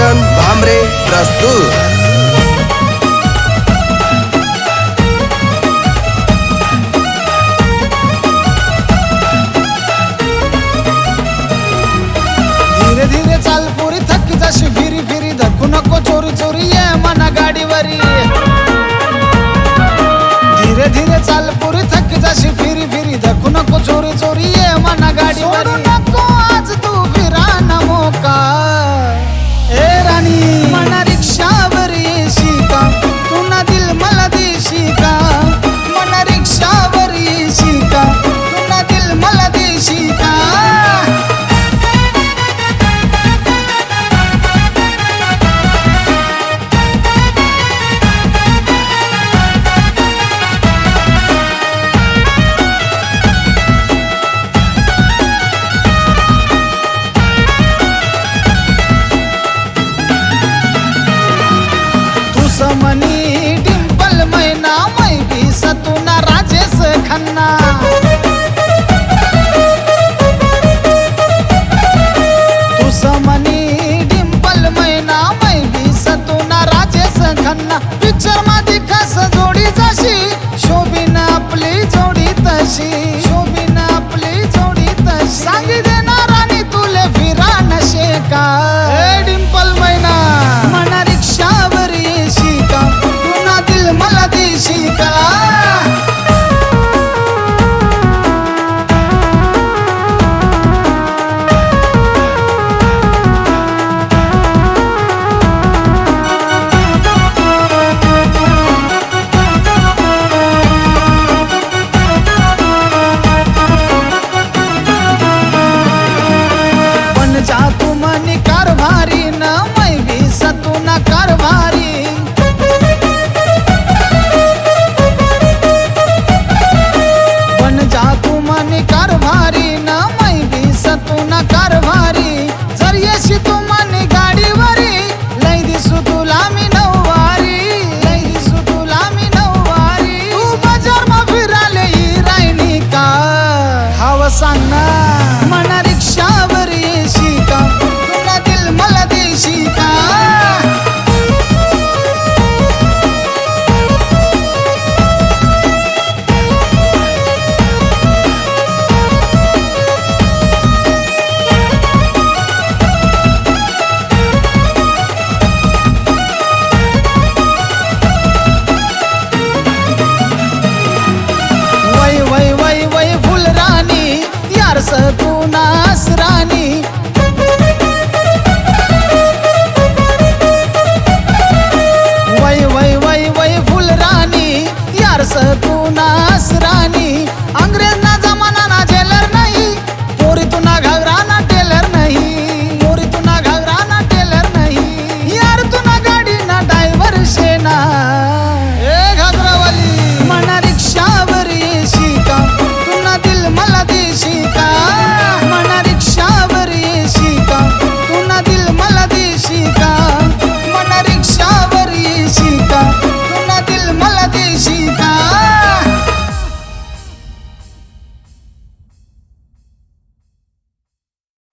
किशन भामरे प्रस्तुत धीरे धीरे चाल पूरी थकी जाशी फिरी फिरी धक्कू नको चोरी चोरी ये मना गाडीवरी. धीरे धीरे चाल थकी फिरी मनी डिंपल मैना मैबी सतुना राजेश खन्ना। तुस मनी डिंपल मैना सतुना राजेश खन्ना। पिक्चरमध्ये कस जोडी जशी शोभिन आपली जोडी तशी। 这不